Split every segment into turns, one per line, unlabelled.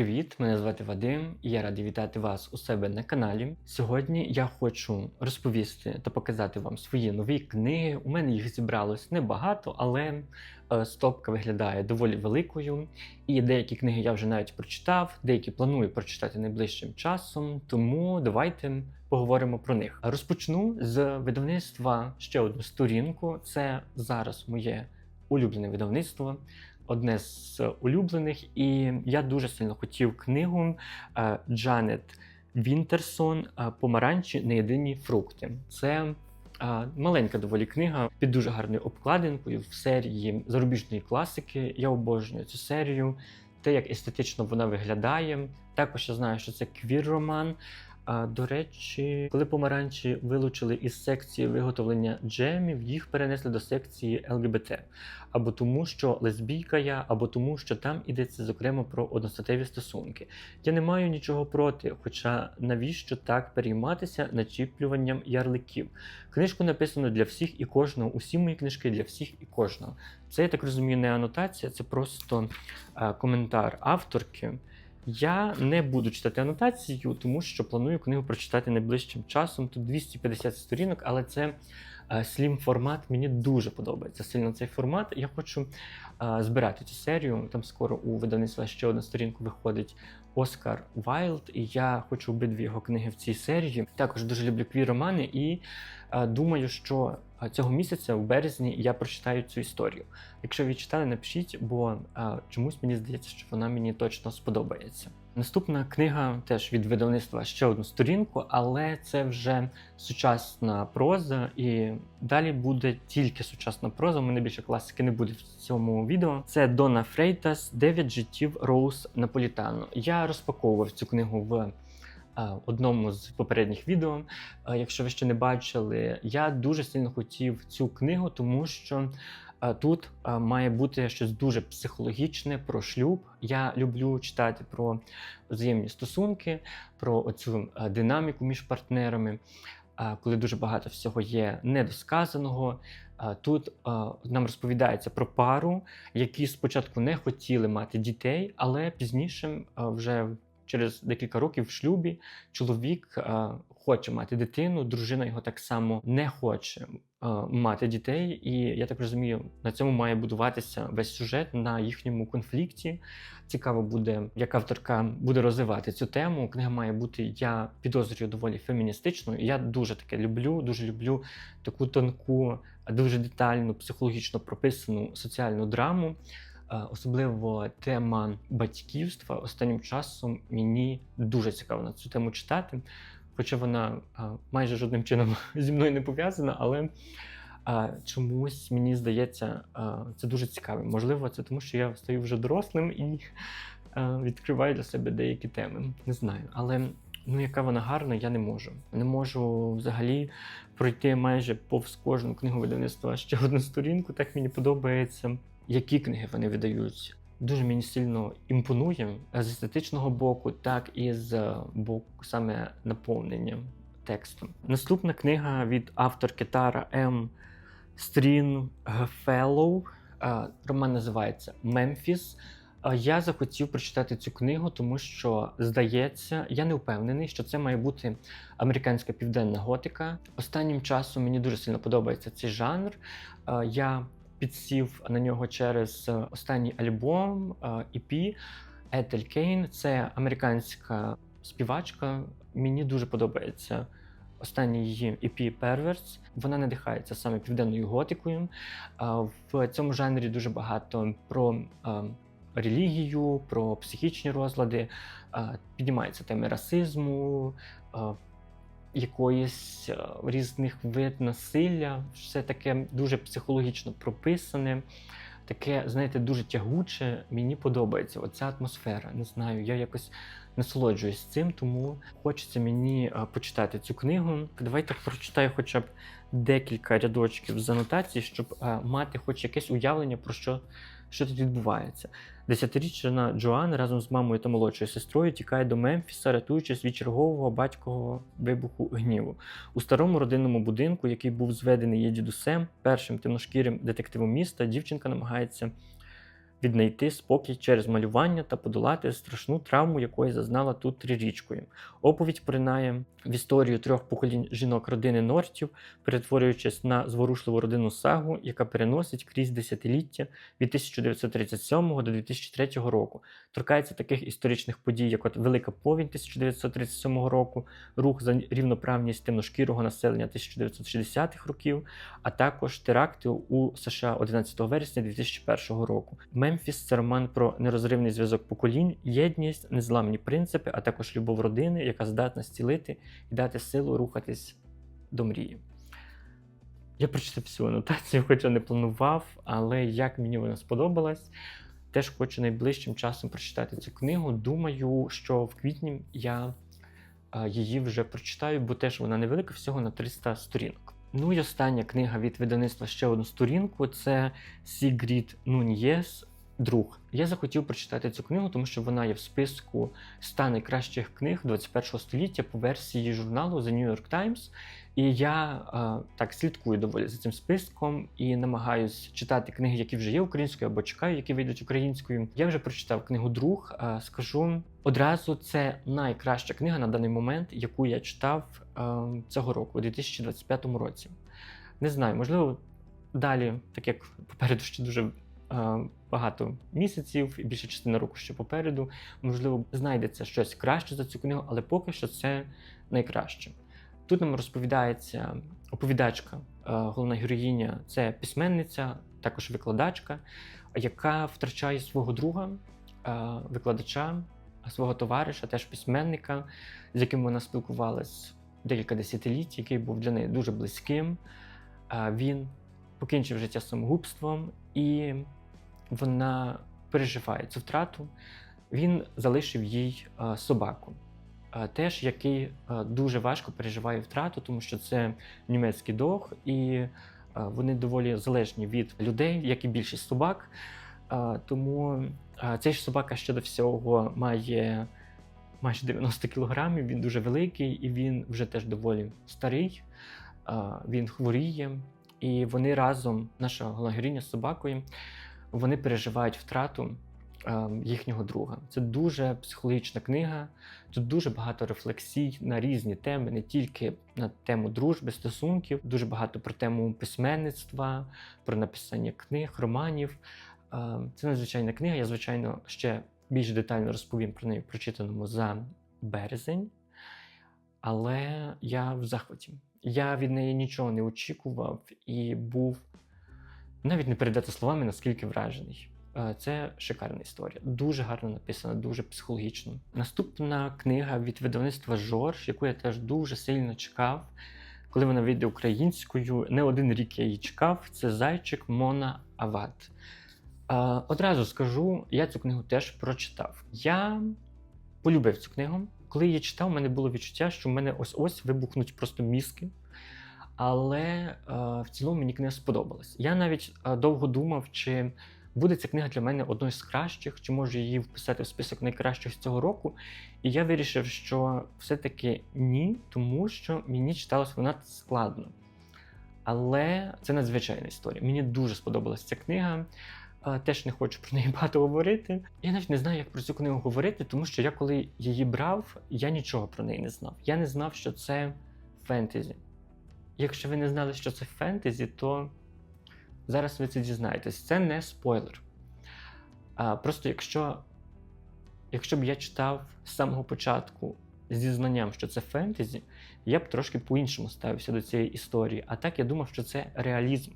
привіт! Мене звати Вадим, і я радий вітати вас у себе на каналі. Сьогодні я хочу розповісти та показати вам свої нові книги. У мене їх зібралось небагато, але е, стопка виглядає доволі великою. І деякі книги я вже навіть прочитав, деякі планую прочитати найближчим часом. Тому давайте поговоримо про них. Розпочну з видавництва ще одну сторінку. Це зараз моє улюблене видавництво одне з улюблених, і я дуже сильно хотів книгу е, Джанет Вінтерсон е, Помаранчі не єдині фрукти. Це е, маленька доволі книга під дуже гарною обкладинкою в серії зарубіжної класики. Я обожнюю цю серію. Те, як естетично вона виглядає. Також я знаю, що це квір-роман. А, До речі, коли помаранчі вилучили із секції виготовлення джемів, їх перенесли до секції ЛГБТ. Або тому, що лесбійка я, або тому, що там йдеться зокрема про одностатеві стосунки. Я не маю нічого проти, хоча навіщо так перейматися начіплюванням ярликів? Книжку написано для всіх і кожного. Усі мої книжки для всіх і кожного. Це я так розумію, не анотація, це просто коментар авторки. Я не буду читати анотацію, тому що планую книгу прочитати найближчим часом. Тут 250 сторінок, але це слім формат. Мені дуже подобається сильно цей формат. Я хочу збирати цю серію. Там скоро у видавництва ще одна сторінку виходить Оскар Вайлд, і я хочу обидві його книги в цій серії. Також дуже люблю квір романи і думаю, що цього місяця, в березні, я прочитаю цю історію. Якщо ви читали, напишіть, бо а, чомусь мені здається, що вона мені точно сподобається. Наступна книга теж від видавництва ще одну сторінку, але це вже сучасна проза, і далі буде тільки сучасна проза. У мене більше класики не буде в цьому відео. Це Дона Фрейтас «Дев'ять життів Роуз Наполітано. Я розпаковував цю книгу в одному з попередніх відео. Якщо ви ще не бачили, я дуже сильно хотів цю книгу, тому що тут має бути щось дуже психологічне про шлюб. Я люблю читати про взаємні стосунки, про оцю динаміку між партнерами. Коли дуже багато всього є недосказаного, тут нам розповідається про пару, які спочатку не хотіли мати дітей, але пізніше вже через декілька років в шлюбі чоловік а, хоче мати дитину, дружина його так само не хоче а, мати дітей. І я так розумію, на цьому має будуватися весь сюжет на їхньому конфлікті. Цікаво буде, як авторка буде розвивати цю тему. Книга має бути, я підозрюю, доволі феміністичною. Я дуже таке люблю, дуже люблю таку тонку, дуже детальну, психологічно прописану соціальну драму. Особливо тема батьківства останнім часом мені дуже цікаво на цю тему читати, хоча вона майже жодним чином зі мною не пов'язана, але чомусь мені здається це дуже цікавим. Можливо, це тому, що я стаю вже дорослим і відкриваю для себе деякі теми. Не знаю, але ну яка вона гарна, я не можу. Не можу взагалі пройти майже повз кожну книгу видавництва ще одну сторінку. Так мені подобається які книги вони видають. Дуже мені сильно імпонує з естетичного боку, так і з боку саме наповнення текстом. Наступна книга від авторки Тара М. Стрін Феллоу. Роман називається Мемфіс. Я захотів прочитати цю книгу, тому що здається, я не впевнений, що це має бути американська південна готика. Останнім часом мені дуже сильно подобається цей жанр. Я підсів на нього через е, останній альбом е, EP Етель Кейн. Це американська співачка. Мені дуже подобається. Останній її EP Perverts. Вона надихається саме південною готикою. Е, в цьому жанрі дуже багато про релігію, про психічні розлади, піднімаються теми расизму, якоїсь е, різних вид насилля, все таке дуже психологічно прописане, таке, знаєте, дуже тягуче. Мені подобається оця атмосфера. Не знаю, я якось насолоджуюсь цим, тому хочеться мені е, почитати цю книгу. Давайте прочитаю хоча б декілька рядочків з анотації, щоб е, мати хоч якесь уявлення про що що тут відбувається. Десятирічна Джоан разом з мамою та молодшою сестрою тікає до Мемфіса, рятуючись від чергового батькового вибуху гніву. У старому родинному будинку, який був зведений її дідусем, першим темношкірим детективом міста, дівчинка намагається віднайти спокій через малювання та подолати страшну травму, якої зазнала тут трирічкою. Оповідь поринає в історію трьох поколінь жінок родини Нортів, перетворюючись на зворушливу родинну сагу, яка переносить крізь десятиліття від 1937 до 2003 року. Торкається таких історичних подій, як от Велика повінь 1937 року, рух за рівноправність темношкірого населення 1960-х років, а також теракти у США 11 вересня 2001 року. Мемфіс це роман про нерозривний зв'язок поколінь, єдність, незламні принципи, а також любов родини, яка здатна зцілити і дати силу рухатись до мрії. Я прочитав всю анотацію, хоча не планував, але як мені вона сподобалась, теж хочу найближчим часом прочитати цю книгу. Думаю, що в квітні я її вже прочитаю, бо теж вона невелика, всього на 300 сторінок. Ну і остання книга від видавництва ще одну сторінку це Сігрід Нуньєс Друг. Я захотів прочитати цю книгу, тому що вона є в списку 100 найкращих книг 21 століття по версії журналу The New York Times. І я е, так слідкую доволі за цим списком і намагаюсь читати книги, які вже є українською, або чекаю, які вийдуть українською. Я вже прочитав книгу Друг. Е, скажу одразу, це найкраща книга на даний момент, яку я читав е, цього року, у 2025 році. Не знаю, можливо, далі, так як попереду ще дуже е, багато місяців, і більша частина року ще попереду, можливо, знайдеться щось краще за цю книгу, але поки що це найкраще. Тут нам розповідається оповідачка, е, головна героїня це письменниця, також викладачка, яка втрачає свого друга, е, викладача, свого товариша, теж письменника, з яким вона спілкувалась декілька десятиліть, який був для неї дуже близьким. Е, Він покінчив життя самогубством, і вона переживає цю втрату. Він залишив їй е, собаку. Е, Теж який е, дуже важко переживає втрату, тому що це німецький дог, і вони доволі залежні від людей, як і більшість собак. Тому цей ж собака ще до всього має майже 90 кілограмів, він дуже великий і він вже теж доволі старий. Він хворіє, і вони разом, наша героїня з собакою, вони переживають втрату е, їхнього друга. Це дуже психологічна книга. Тут дуже багато рефлексій на різні теми, не тільки на тему дружби, стосунків, дуже багато про тему письменництва, про написання книг, романів. Е, Це надзвичайна книга. Я, звичайно, ще більш детально розповім про неї прочитаному за березень. Але я в захваті. Я від неї нічого не очікував і був навіть не передати словами, наскільки вражений. Е, Це шикарна історія, дуже гарно написана, дуже психологічно. Наступна книга від видавництва Жорж, яку я теж дуже сильно чекав, коли вона вийде українською. Не один рік я її чекав. Це зайчик Мона Ават. Е, Одразу скажу, я цю книгу теж прочитав. Я полюбив цю книгу. Коли я читав, у мене було відчуття, що в мене ось-ось вибухнуть просто мізки. Але е, в цілому мені книга сподобалась. Я навіть е, довго думав, чи буде ця книга для мене одною з кращих, чи можу її вписати в список найкращих з цього року. І я вирішив, що все-таки ні, тому що мені читалось вона складно. Але це надзвичайна історія. Мені дуже сподобалась ця книга. Е, Теж не хочу про неї багато говорити. Я навіть не знаю, як про цю книгу говорити, тому що я коли її брав, я нічого про неї не знав. Я не знав, що це фентезі. Якщо ви не знали, що це фентезі, то зараз ви це дізнаєтесь. Це не спойлер. А, Просто якщо, якщо б я читав з самого початку зі знанням, що це фентезі, я б трошки по-іншому ставився до цієї історії. А так я думав, що це реалізм.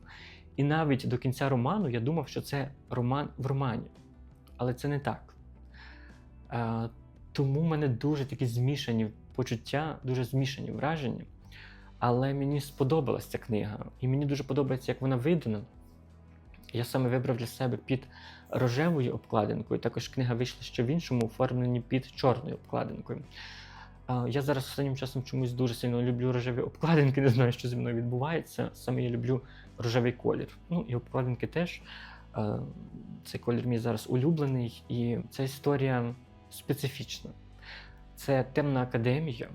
І навіть до кінця роману я думав, що це роман в романі. Але це не так. А, Тому в мене дуже такі змішані почуття, дуже змішані враження. Але мені сподобалась ця книга, і мені дуже подобається, як вона видана. Я саме вибрав для себе під рожевою обкладинкою. Також книга вийшла ще в іншому оформленні під чорною обкладинкою. Я зараз останнім часом чомусь дуже сильно люблю рожеві обкладинки, не знаю, що зі мною відбувається. Саме я люблю рожевий колір. Ну і обкладинки теж. Цей колір мій зараз улюблений, і ця історія специфічна. Це темна академія.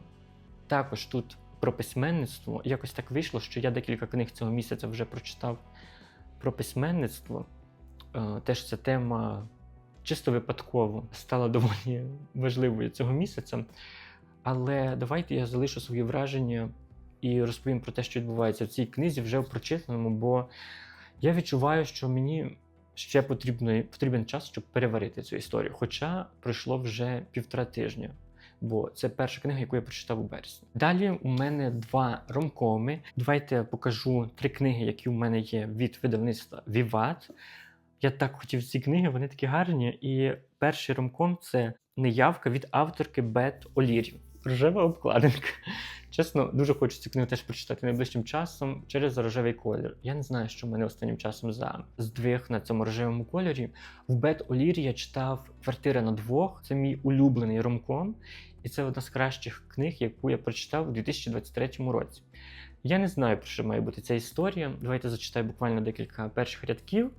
Також тут про письменництво. Якось так вийшло, що я декілька книг цього місяця вже прочитав про письменництво. е, теж ця тема чисто випадково стала доволі важливою цього місяця. Але давайте я залишу свої враження і розповім про те, що відбувається в цій книзі вже в прочитаному, бо я відчуваю, що мені ще потрібно, потрібен час, щоб переварити цю історію. Хоча пройшло вже півтора тижня, бо це перша книга, яку я прочитав у березні. Далі у мене два ромкоми. Давайте я покажу три книги, які у мене є від видавництва Віват. Я так хотів ці книги, вони такі гарні. І перший ромком це неявка від авторки Бет Олірів. Рожева обкладинка. Чесно, дуже хочу цю книгу теж прочитати найближчим часом через рожевий колір. Я не знаю, що мене останнім часом за здвиг на цьому рожевому кольорі. В Бет Олірі я читав Квартира на двох. Це мій улюблений ромком, і це одна з кращих книг, яку я прочитав у 2023 році. Я не знаю, про що має бути ця історія. Давайте зачитаю буквально декілька перших рядків.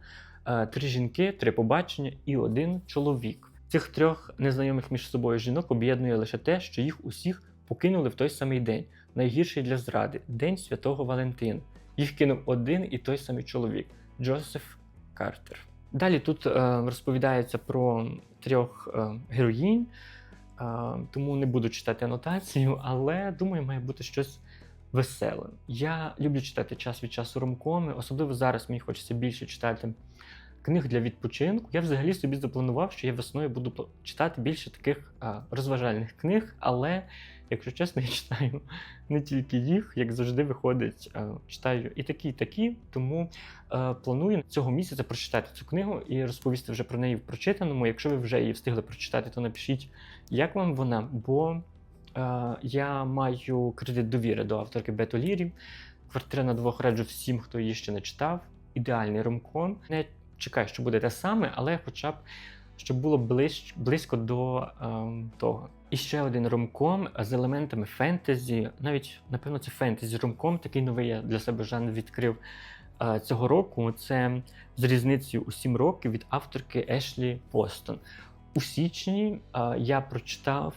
Е, Три жінки, три побачення і один чоловік. Цих трьох незнайомих між собою жінок об'єднує лише те, що їх усіх покинули в той самий день, найгірший для зради День Святого Валентина. Їх кинув один і той самий чоловік Джозеф Картер. Далі тут е, розповідається про трьох е, героїнь, тому не буду читати анотацію, але думаю, має бути щось веселе. Я люблю читати час від часу ромкоми, особливо зараз мені хочеться більше читати книг для відпочинку. Я взагалі собі запланував, що я весною буду читати більше таких а, розважальних книг, але, якщо чесно, я читаю не тільки їх, як завжди виходить, а, читаю і такі, і такі. Тому а, планую цього місяця прочитати цю книгу і розповісти вже про неї в прочитаному. Якщо ви вже її встигли прочитати, то напишіть, як вам вона, бо е, я маю кредит довіри до авторки Бет Олірі. Квартира на двох раджу всім, хто її ще не читав. Ідеальний ромком. Не чекаю, що буде те саме, але хоча б щоб було ближ, близько до ем, того. І ще один ромком з елементами фентезі. Навіть, напевно, це фентезі ромком, такий новий я для себе жанр відкрив е, цього року. Це з різницею у 7 років від авторки Ешлі Постон. У січні е, я прочитав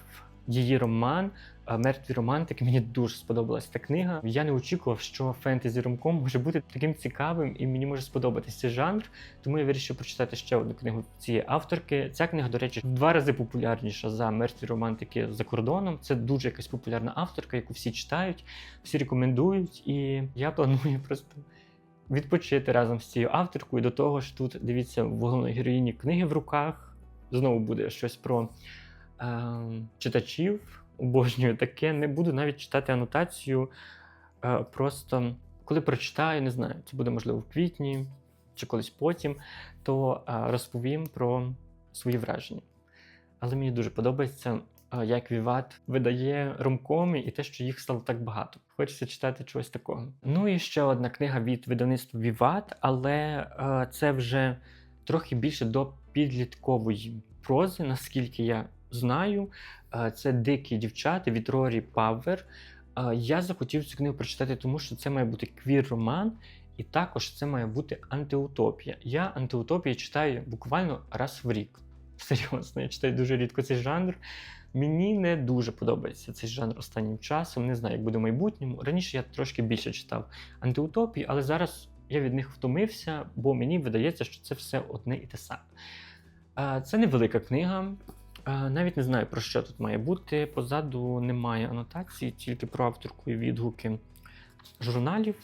її роман е, Мертві романтики. Мені дуже сподобалась та книга. Я не очікував, що фентезі ромком може бути таким цікавим і мені може сподобатися жанр. Тому я вирішив прочитати ще одну книгу цієї авторки. Ця книга, до речі, в два рази популярніша за мертві романтики за кордоном. Це дуже якась популярна авторка, яку всі читають, всі рекомендують. І я планую просто відпочити разом з цією авторкою. До того ж, тут дивіться в головної героїні книги в руках. Знову буде щось про читачів. Обожнюю таке. Не буду навіть читати анотацію. Е, просто коли прочитаю, не знаю, це буде можливо в квітні чи колись потім, то е, розповім про свої враження. Але мені дуже подобається, е, як Віват видає ромкоми і те, що їх стало так багато. Хочеться читати чогось такого. Ну і ще одна книга від видавництва Віват, але е, це вже трохи більше до підліткової прози, наскільки я знаю. Е, Це дикі дівчата від Рорі Павер. Е, Я захотів цю книгу прочитати, тому що це має бути квір-роман, і також це має бути антиутопія. Я антиутопії читаю буквально раз в рік. Серйозно, я читаю дуже рідко цей жанр. Мені не дуже подобається цей жанр останнім часом. Не знаю, як буде в майбутньому. Раніше я трошки більше читав антиутопії, але зараз я від них втомився, бо мені видається, що це все одне і те саме. Е, Це невелика книга. Навіть не знаю, про що тут має бути. Позаду немає анотації, тільки про авторку і відгуки журналів.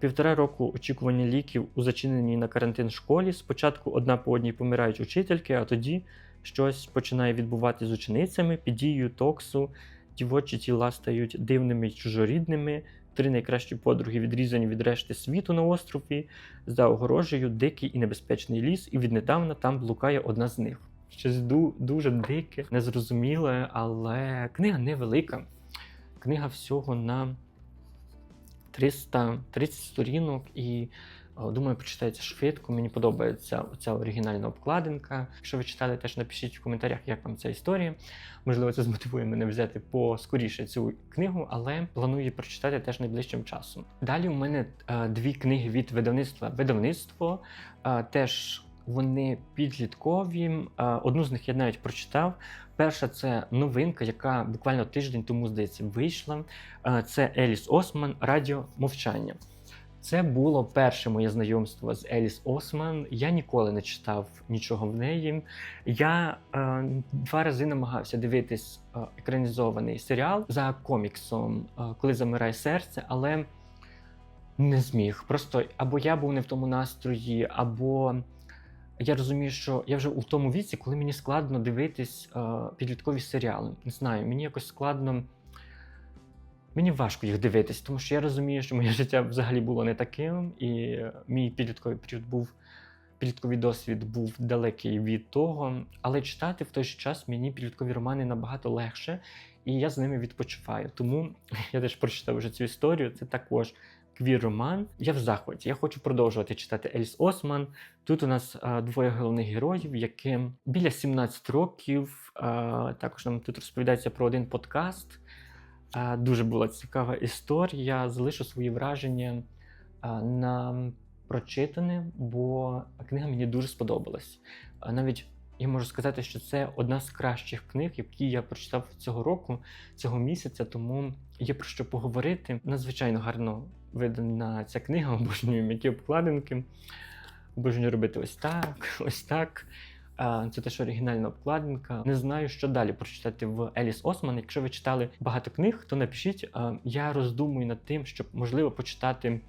Півтора року очікування ліків у зачиненій на карантин школі. Спочатку одна по одній помирають учительки, а тоді щось починає відбувати з ученицями під дією токсу. Дівочі тіла стають дивними й чужорідними. Три найкращі подруги відрізані від решти світу на острові. За огорожею дикий і небезпечний ліс, і віднедавна там блукає одна з них. Щось ду- дуже дике, незрозуміле, але книга невелика. Книга всього на 330 сторінок, і думаю, прочитається швидко. Мені подобається ця оригінальна обкладинка. Якщо ви читали, теж напишіть в коментарях, як вам ця історія. Можливо, це змотивує мене взяти поскоріше цю книгу, але планую її прочитати теж найближчим часом. Далі у мене е, дві книги від видавництва видавництво. Е, теж вони підліткові. Одну з них я навіть прочитав. Перша це новинка, яка буквально тиждень тому, здається, вийшла. Це Еліс Осман Радіо мовчання. Це було перше моє знайомство з Еліс Осман. Я ніколи не читав нічого в неї. Я е, два рази намагався дивитись екранізований серіал за коміксом, коли замирає серце, але не зміг. Просто або я був не в тому настрої, або я розумію, що я вже у тому віці, коли мені складно дивитись е, підліткові серіали. Не знаю, мені якось складно. Мені важко їх дивитись, тому що я розумію, що моє життя взагалі було не таким, і мій підлітковий період був підлітковий досвід був далекий від того. Але читати в той же час мені підліткові романи набагато легше, і я з ними відпочиваю. Тому я теж прочитав вже цю історію. Це також квір-роман. Я в захваті. Я хочу продовжувати читати Ельс Осман. Тут у нас а, двоє головних героїв, яким біля 17 років. А, також нам тут розповідається про один подкаст. А, Дуже була цікава історія. Залишу свої враження а, на прочитане, бо книга мені дуже сподобалась. А, Навіть я можу сказати, що це одна з кращих книг, які я прочитав цього року, цього місяця, тому є про що поговорити. Надзвичайно гарно видана ця книга, обожнюю м'які обкладинки. Обожнюю робити ось так, ось так. Це теж оригінальна обкладинка. Не знаю, що далі прочитати в Еліс Осман. Якщо ви читали багато книг, то напишіть. Я роздумую над тим, щоб можливо почитати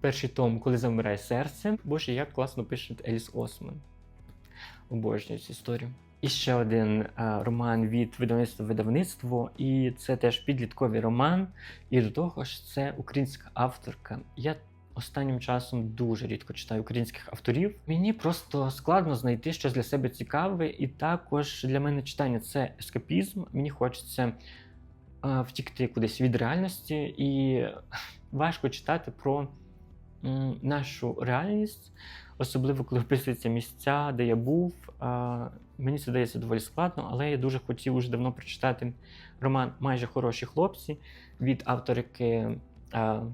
перший том, коли замирає серце. Боже, як класно пише Еліс Осман. Обожнюю цю історію. І ще один а, роман від видавництва видавництво, і це теж підлітковий роман. І до того ж, це українська авторка. Я останнім часом дуже рідко читаю українських авторів. Мені просто складно знайти щось для себе цікаве, і також для мене читання це ескапізм. Мені хочеться а, втікти кудись від реальності, і важко читати про нашу реальність, особливо коли описуються місця, де я був. Мені це дається доволі складно, але я дуже хотів уже давно прочитати роман Майже хороші хлопці від авторики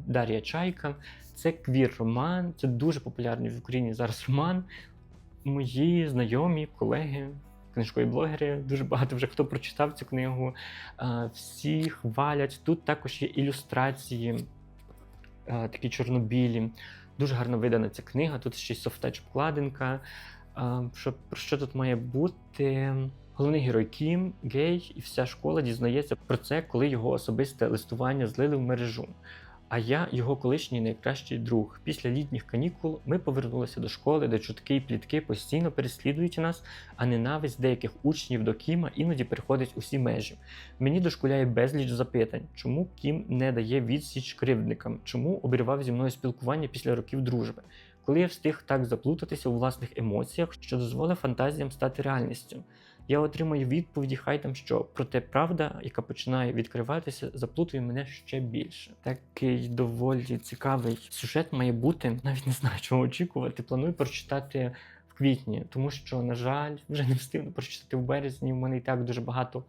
Дар'я Чайка. Це квір-роман, це дуже популярний в Україні зараз роман. Мої знайомі, колеги, книжкові блогери, дуже багато вже хто прочитав цю книгу. Всі хвалять. Тут також є ілюстрації, такі чорнобілі. Дуже гарно видана ця книга. Тут ще й софтеч вкладинка. Що, про що тут має бути? Головний герой Кім, гей, і вся школа дізнається про це, коли його особисте листування злили в мережу. А я його колишній найкращий друг. Після літніх канікул ми повернулися до школи, де чутки і плітки постійно переслідують нас, а ненависть деяких учнів до Кіма іноді переходить усі межі. Мені дошкуляє безліч запитань, чому Кім не дає відсіч кривдникам, чому обірвав зі мною спілкування після років дружби. Коли я встиг так заплутатися у власних емоціях, що дозволив фантазіям стати реальністю. Я отримую відповіді, хай там що, проте правда, яка починає відкриватися, заплутує мене ще більше. Такий доволі цікавий сюжет має бути. Навіть не знаю, чого очікувати. Планую прочитати квітні, тому що, на жаль, вже не встигну прочитати в березні. У мене і так дуже багато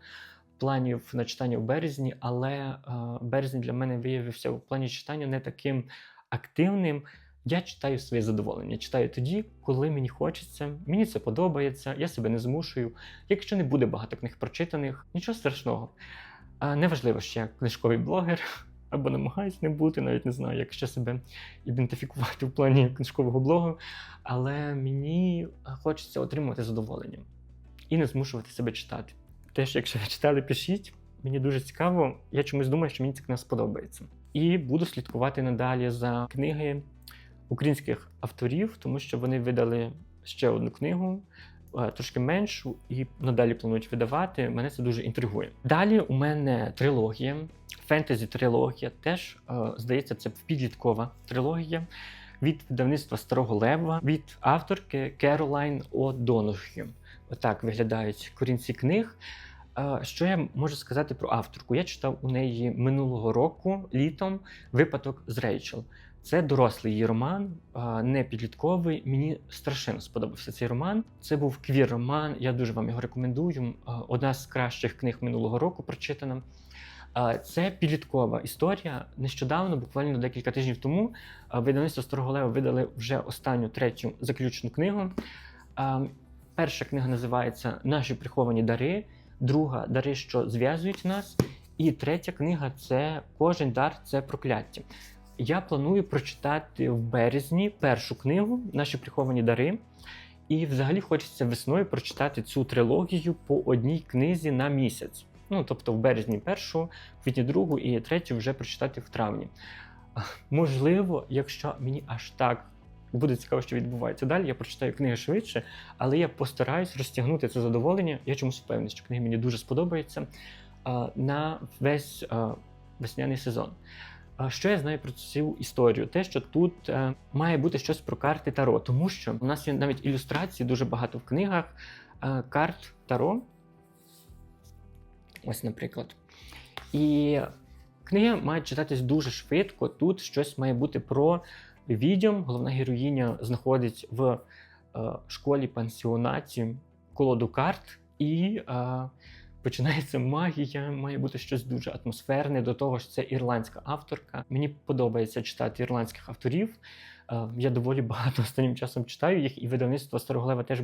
планів на читання в березні, але е, березень для мене виявився в плані читання не таким активним. Я читаю своє задоволення. Читаю тоді, коли мені хочеться. Мені це подобається, я себе не змушую. Якщо не буде багато книг прочитаних, нічого страшного. А неважливо, що я книжковий блогер або намагаюсь не бути, навіть не знаю, як ще себе ідентифікувати в плані книжкового блогу. Але мені хочеться отримувати задоволення і не змушувати себе читати. Теж, якщо ви читали, пишіть. Мені дуже цікаво. Я чомусь думаю, що мені ця книга сподобається. І буду слідкувати надалі за книги українських авторів, тому що вони видали ще одну книгу, е, трошки меншу, і надалі планують видавати. Мене це дуже інтригує. Далі у мене трилогія, фентезі-трилогія, теж е, здається, це підліткова трилогія від видавництва Старого Лева, від авторки Керолайн О'Донох'ю. Отак виглядають корінці книг. Е, Що я можу сказати про авторку? Я читав у неї минулого року літом випадок з Рейчел. Це дорослий роман, не підлітковий. Мені страшенно сподобався цей роман. Це був квір-роман. Я дуже вам його рекомендую. Одна з кращих книг минулого року прочитана. Це підліткова історія. Нещодавно, буквально декілька тижнів тому, видавництво Строголева видали вже останню третю заключну книгу. Перша книга називається Наші приховані дари, друга дари, що зв'язують нас. І третя книга це кожен дар це прокляття. Я планую прочитати в березні першу книгу Наші приховані дари. І взагалі хочеться весною прочитати цю трилогію по одній книзі на місяць. Ну, тобто в березні першу, в квітні другу і третю вже прочитати в травні. Можливо, якщо мені аж так буде цікаво, що відбувається далі, я прочитаю книги швидше, але я постараюсь розтягнути це задоволення. Я чомусь впевнений, що книги мені дуже сподобаються на весь весняний сезон. А Що я знаю про цю історію? Те, що тут е, має бути щось про карти Таро, тому що у нас є навіть ілюстрації дуже багато в книгах е, карт Таро. Ось, наприклад. І книги мають читатись дуже швидко. Тут щось має бути про відьом. Головна героїня знаходить в е, школі пансіонаті колоду карт, і е, починається магія. Має бути щось дуже атмосферне. До того ж, це ірландська авторка. Мені подобається читати ірландських авторів. Е, я доволі багато останнім часом читаю їх, і видавництво Староглева теж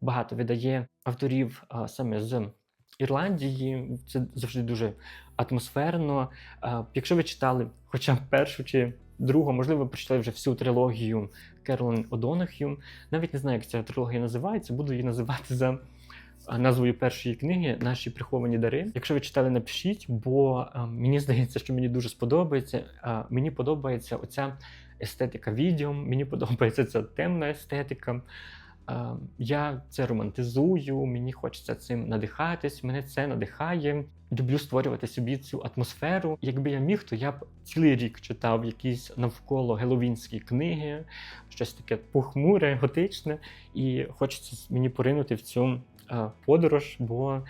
багато видає авторів е, саме з Ірландії. Це завжди дуже атмосферно. Е, Якщо ви читали хоча б першу чи другу, можливо, прочитали вже всю трилогію Керолін Одонах'ю. Навіть не знаю, як ця трилогія називається, буду її називати за назвою першої книги Наші приховані дари. Якщо ви читали, напишіть, бо мені здається, що мені дуже сподобається. Мені подобається оця естетика відео, мені подобається ця темна естетика. Я це романтизую, мені хочеться цим надихатись, мене це надихає. Люблю створювати собі цю атмосферу. Якби я міг, то я б цілий рік читав якісь навколо геловінські книги, щось таке похмуре, готичне, і хочеться мені поринути в цю подорож, бо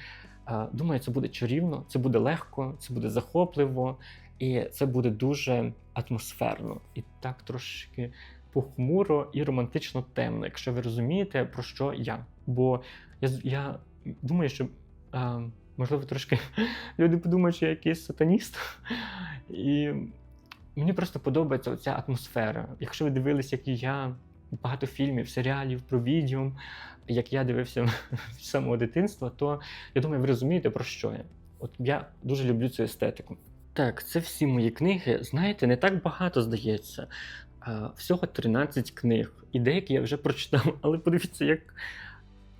е, думаю, це буде чарівно, це буде легко, це буде захопливо, і це буде дуже атмосферно і так трошки похмуро і романтично темно, якщо ви розумієте, про що я. Бо я, я думаю, що. е, Можливо, трошки люди подумають, що я якийсь сатаніст. І мені просто подобається оця атмосфера. Якщо ви дивились, як я, багато фільмів, серіалів про відео, як я дивився з самого дитинства, то я думаю, ви розумієте, про що я. От я дуже люблю цю естетику. Так, це всі мої книги. Знаєте, не так багато здається. Всього 13 книг. І деякі я вже прочитав, але подивіться, як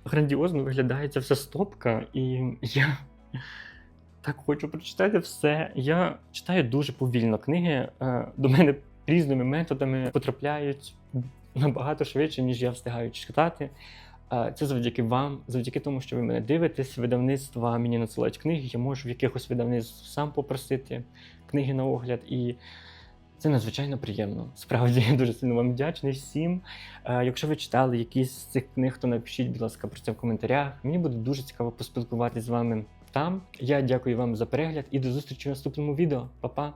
грандіозно виглядає ця вся стопка, і я так хочу прочитати все. Я читаю дуже повільно книги. До мене різними методами потрапляють набагато швидше, ніж я встигаю читати. Це завдяки вам, завдяки тому, що ви мене дивитесь. Видавництва мені надсилають книги. Я можу в якихось видавництв сам попросити книги на огляд. І це надзвичайно приємно. Справді я дуже сильно вам вдячний всім. Якщо ви читали якісь з цих книг, то напишіть, будь ласка, про це в коментарях. Мені буде дуже цікаво поспілкуватися з вами там. Я дякую вам за перегляд і до зустрічі в наступному відео. Па-па!